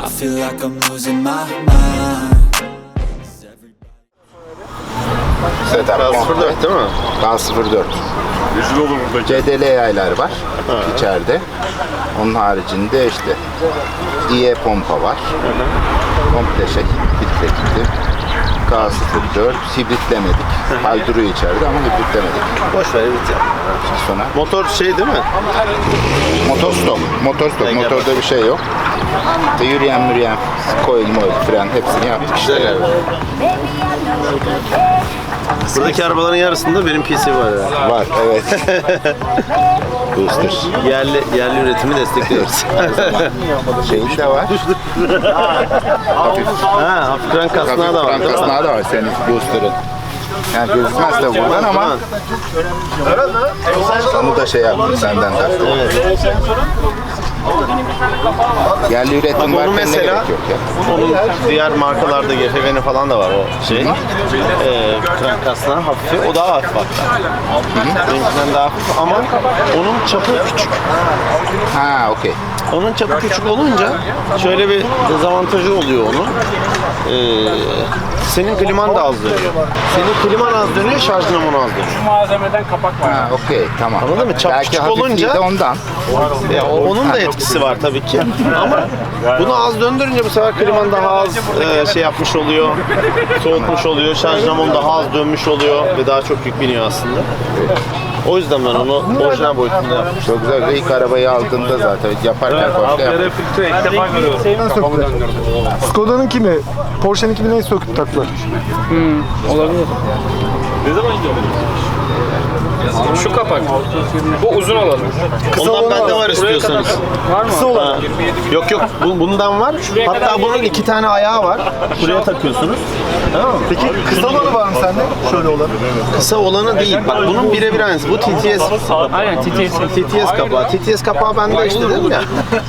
I feel like I'm losing my mind. Setup komple. 04 değil mi? Gaz 04. Rezil olur buradaki. CDL yaylar var içeride. Onun haricinde işte IE pompa var. Komple şey filtre K04 hibritlemedik. Hal duruyor içeride ama hibritlemedik. Boş ver ya. Sonra Motor şey değil mi? motor stop. Motor stop. Motorda bir şey yok. İşte yürüyen yürüyen coil moil fren hepsini yaptık işte. Güzel galiba. Buradaki arabaların yarısında benim PC var ya. Var evet. Booster. Yerli, yerli üretimi destekliyoruz. Şeyi de var. Hafif ha, hafif kran kasnağı da var. Kran kasnağı da var senin booster'ın. Yani gözükmez de buradan ama onu da şey yaptım senden taktım. Yerli üretim Bak onu mesela onun diğer markalarda GFV'nin falan da var o şey. Ee, kran kasnağı hafif. O daha hafif hatta. Benimkinden daha hafif ama onun çapı küçük. Ha okey. Onun çapı küçük olunca şöyle bir dezavantajı oluyor onun. Ee, senin kliman da az dönüyor. Senin kliman az dönüyor, şarj dinamon az dönüyor. malzemeden kapak var. Ha okey tamam. Anladın mı? Çap Belki küçük hafifliği olunca- de ondan. Ya, onun da etkisi var tabii ki. Ama bunu az döndürünce bu sefer kliman daha az e, şey yapmış oluyor. Soğutmuş oluyor. Şarj dinamon daha az dönmüş oluyor ve daha çok yük biniyor aslında. O yüzden ben onu orijinal boyutunda yaptım. Çok güzel. İlk arabayı aldığında zaten yaparken komple yaptım. filtre ilk defa görüyorum. Skoda'nın kimi? Porsche'nin kimi neyi söküp taktılar? Şu kapak. Bu uzun olanı. Ondan bende var istiyorsanız. Var mı? Kısa olan. Ha. Yok yok bu, bundan var. Hatta bunun iki tane ayağı var. Buraya takıyorsunuz. Tamam mı? Peki kısa olanı var mı sende? Şöyle olanı. Kısa olanı değil. Bak bunun birebir aynısı. Bu TTS. Aynen TTS. TTS kapağı. TTS kapağı bende işte dedim ya.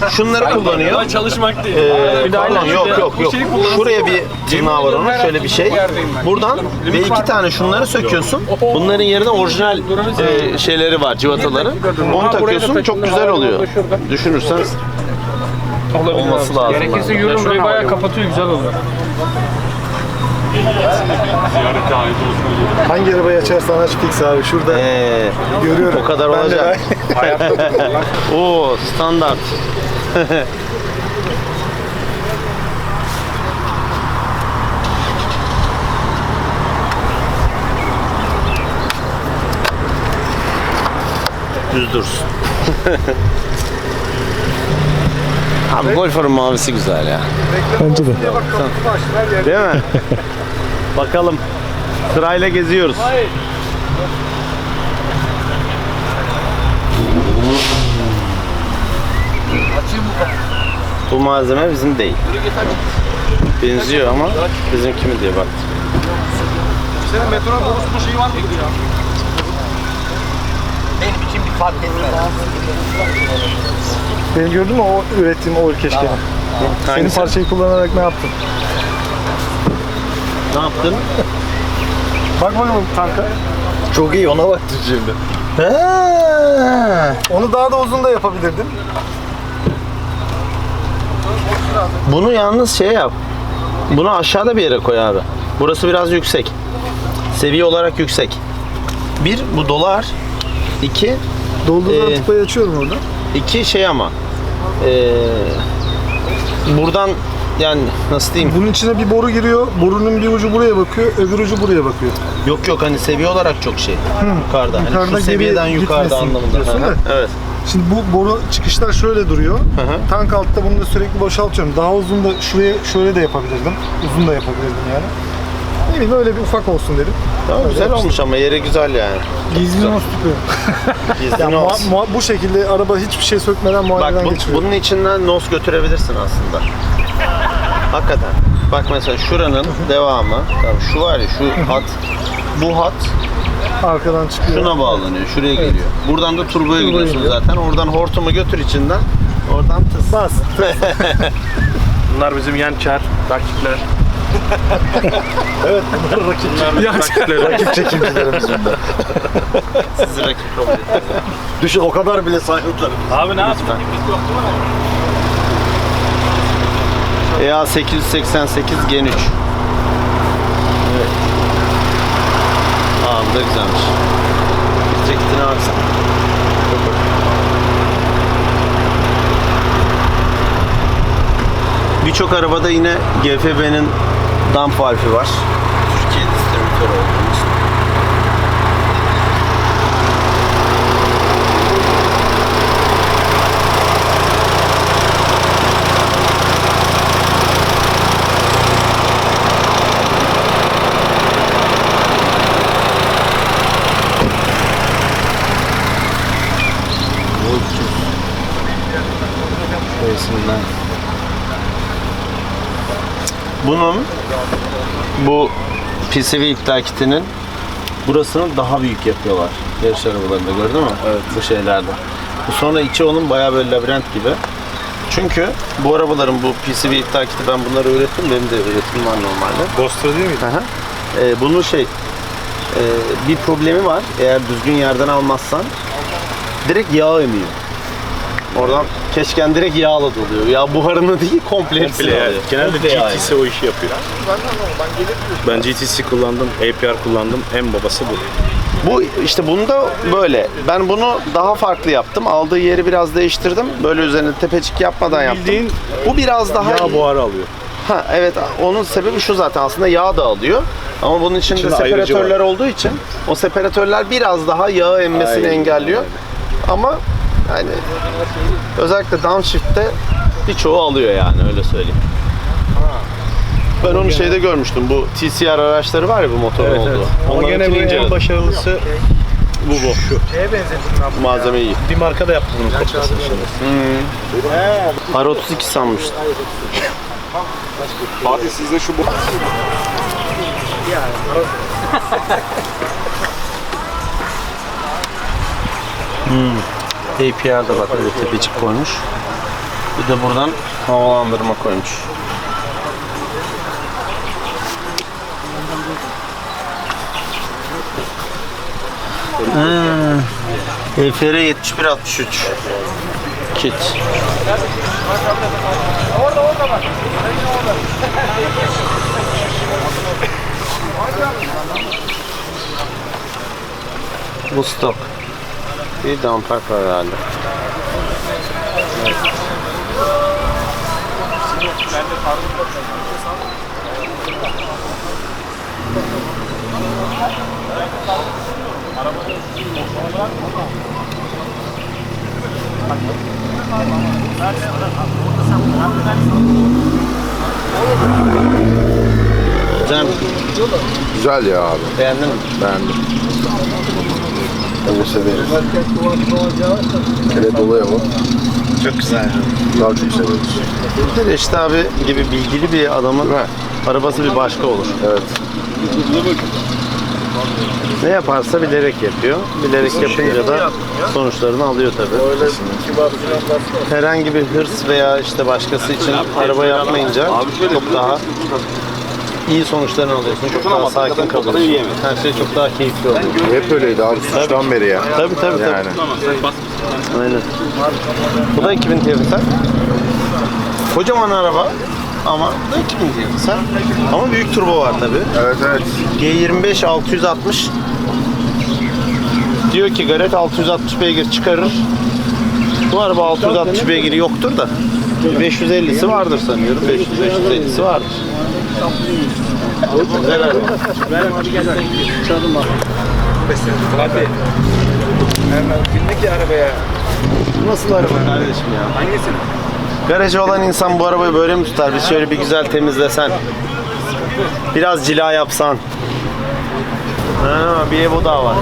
Şunları kullanıyor. Çalışmak değil. Ee, pardon yok yok yok. Şuraya bir tırnağı var onun. Şöyle bir şey. Buradan ve iki tane şunları söküyorsun. Bunların yerine orijinal e, şeyleri var, civataları. Onu takıyorsun. Çok güzel oluyor. Düşünürsen olması lazım. Gerekirse bence. yürürüm. Şurayı bayağı kapatıyor güzel oluyor. Hangi arabayı açarsan aç fix abi. Şurada Ee, görüyorum. o kadar olacak. Oo standart. Düz dursun. Abi Golfar'ın mavisi güzel ya. Bence de. Değil mi? Bakalım. Sırayla geziyoruz. Bu malzeme bizim değil. Benziyor ama bizimki mi diye baktım. Benim gördün mü o ürettiğim o keşke. Senin Hangisi? parçayı kullanarak ne yaptın? Ne yaptın? Bak bakalım tanka. Çok iyi ona baktım şimdi. Onu daha da uzun da yapabilirdin. Bunu yalnız şey yap. Bunu aşağıda bir yere koy abi. Burası biraz yüksek. Seviye olarak yüksek. Bir, bu dolar. İki, Dolduğunda Ee, tıpayı açıyorum orada. iki şey ama. Ee, buradan yani nasıl diyeyim? Bunun içine bir boru giriyor. Borunun bir ucu buraya bakıyor, öbür ucu buraya bakıyor. Yok yok hani seviye olarak çok şey. Yukarıda. Hani Yukarıda şu seviyeden yukarıda anlamında. diyorsun Hı hı. da. Evet. Şimdi bu boru çıkışlar şöyle duruyor. hı. Tank altta bunu da sürekli boşaltıyorum. Daha uzun da şuraya şöyle de yapabilirdim. Uzun da yapabilirdim yani. Ne bileyim öyle bir ufak olsun dedim. Tamam, Öyle güzel yapmıştım. olmuş ama yeri güzel yani. Gizli nos tüpü. Gizli Ya nos. muha- muha- bu şekilde araba hiçbir şey sökmeden Bak muayeneden bu- geçiriyor. bunun içinden nos götürebilirsin aslında. Hakikaten. Bak mesela şuranın devamı. Tamam, şu var ya şu hat. Bu hat Arkadan çıkıyor. şuna bağlanıyor. Şuraya geliyor. Buradan da turboya gidiyorsun gidiyor. zaten. Oradan hortumu götür içinden. Oradan tıs. Bas. Bunlar bizim yançer rakipler. Evet bunlar rakip. Yançerler. rakip çekimcilerimiz bunlar. Sizi rakip kabul ediyor. Düşün o kadar bile sayılır. Abi ne yaptın? EA 888 Gen 3. Evet. Aa bu da güzelmiş. Ceketine baksana. Birçok arabada yine GFB'nin dump valfi var. Türkiye distribütörü olduğumuz. Bunun bu PCV iptal kitinin burasını daha büyük yapıyorlar. Yarış arabalarında gördün mü? Evet. Bu şeylerde. Bu sonra içi onun bayağı böyle labirent gibi. Çünkü bu arabaların bu PCV iptal kiti ben bunları ürettim. Benim de üretimim var normalde. Ghost'ta değil miydi? Hı hı. Ee, bunun şey e, bir problemi var. Eğer düzgün yerden almazsan direkt yağ emiyor. Oradan keşken direkt yağla doluyor. Yağ buharını değil komple hepsini Bile alıyor. Genelde Komple yağ GTC o işi yapıyor. Ben GTC kullandım, APR kullandım. En babası bu. Bu işte bunda böyle. Ben bunu daha farklı yaptım. Aldığı yeri biraz değiştirdim. Böyle üzerine tepecik yapmadan yaptım. Bildiğin Bu biraz daha yağ buharı alıyor. Ha evet onun sebebi şu zaten aslında yağ da alıyor. Ama bunun içinde İçinde ayrıcı separatörler olduğu için o separatörler biraz daha yağ emmesini Aynen, engelliyor. Ama yani özellikle downshift'te birçoğu alıyor yani öyle söyleyeyim. Ben onu şeyde görmüştüm. Bu TCR araçları var ya bu motorun olduğu. Ama Onların gene bu en başarılısı bu bu. Şu. malzeme iyi. Bir marka da yaptı bunun kopyasını şimdi. R32 sanmıştım. Fatih sizde şu bu. APR'da bak öyle tepecik koymuş. Bir de buradan havalandırma koymuş. Ha, EFR 7163 kit. Bu stok. Bir damper var herhalde. Güzel mi? Güzel ya abi. Beğendin mi? Beğendim. Öyle severiz. Hele doluya bu. Çok güzel. Daha çok severiz. Bir de işte abi gibi bilgili bir adamın mi? arabası bir başka olur. Evet. Ne yaparsa bilerek yapıyor. Bilerek yapınca da sonuçlarını alıyor tabii. Herhangi bir hırs veya işte başkası için araba yapmayınca çok daha iyi sonuçlarını alıyorsun. Çok daha sakin kalıyorsun. Her şey çok daha keyifli oluyor. Hep öyleydi abi suçtan beri ya. Tabii tabii tabii. Yani. Aynen. Bu da 2000 TFS'ler. Kocaman araba ama bu da 2000 TFS'ler. Ama büyük turbo var tabii. Evet evet. G25 660 diyor ki Garrett 660 beygir çıkarır. Bu araba 660 beygiri yoktur da 550'si vardır sanıyorum. 500-550'si vardır. Güzel araba. Nasıl araba kardeşim ya? Hangisini? Garajı olan insan bu arabayı böyle mi tutar? Bir şöyle bir güzel temizlesen. Biraz cila yapsan. Ha, bir Evo daha var.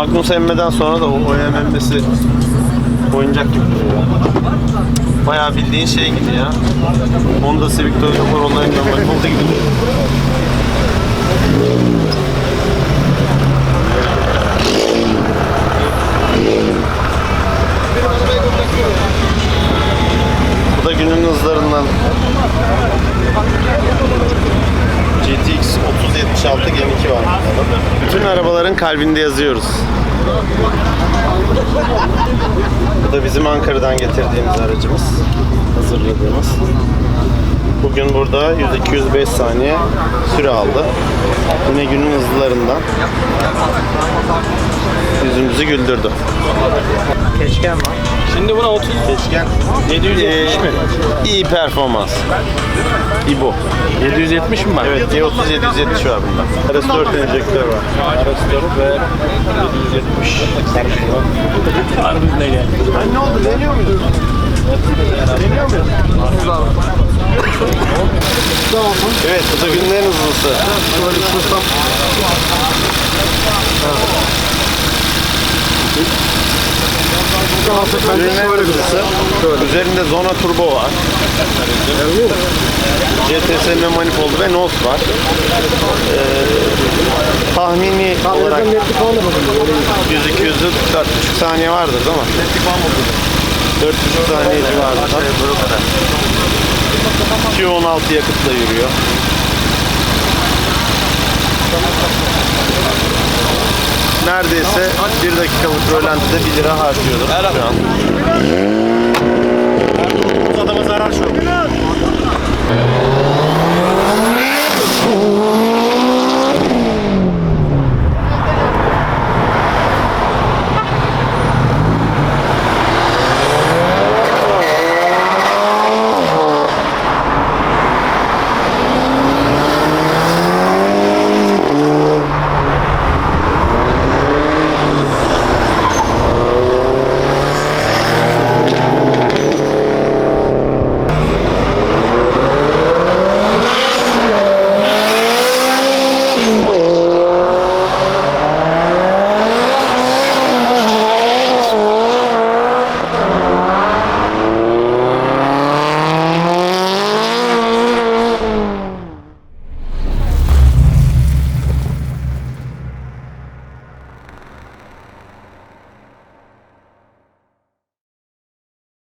Magnus emmeden sonra da o OEM oyuncak gibi duruyor. Bayağı bildiğin şey gibi ya. Honda Civic Toyota Corolla'nın normal olduğu gibi duruyor. Bu da günün hızlarından. GTX 3076 Gen 2 var. Bütün arabaların kalbinde yazıyoruz. Bu da bizim Ankara'dan getirdiğimiz aracımız. Hazırladığımız. Bugün burada 100-205 saniye süre aldı. Yine günün hızlılarından. Yüzümüzü güldürdü. Keşken var. Şimdi buna 30 Keşken 770 mi? iyi performans. İbo. 770 mi var? Evet G30 770 var bunda. RS4 enjektör var. RS4 ve 770 karışıyor. Harbiden geldi. ne oldu? Deniyor muyuz? Deniyor muyuz? Evet bu da günün en hızlısı. Günün en hızlısı. Üzerinde Zona Turbo var. CTSM manifoldu ve NOS var. Ee, tahmini olarak 100-200 4,5 saniye vardır değil mi? 4,5 saniye civarında. Q16 yakıtla yürüyor. Neredeyse 1 dakikalık rölantide 1 lira harcıyordur şu an. Adama zarar şu.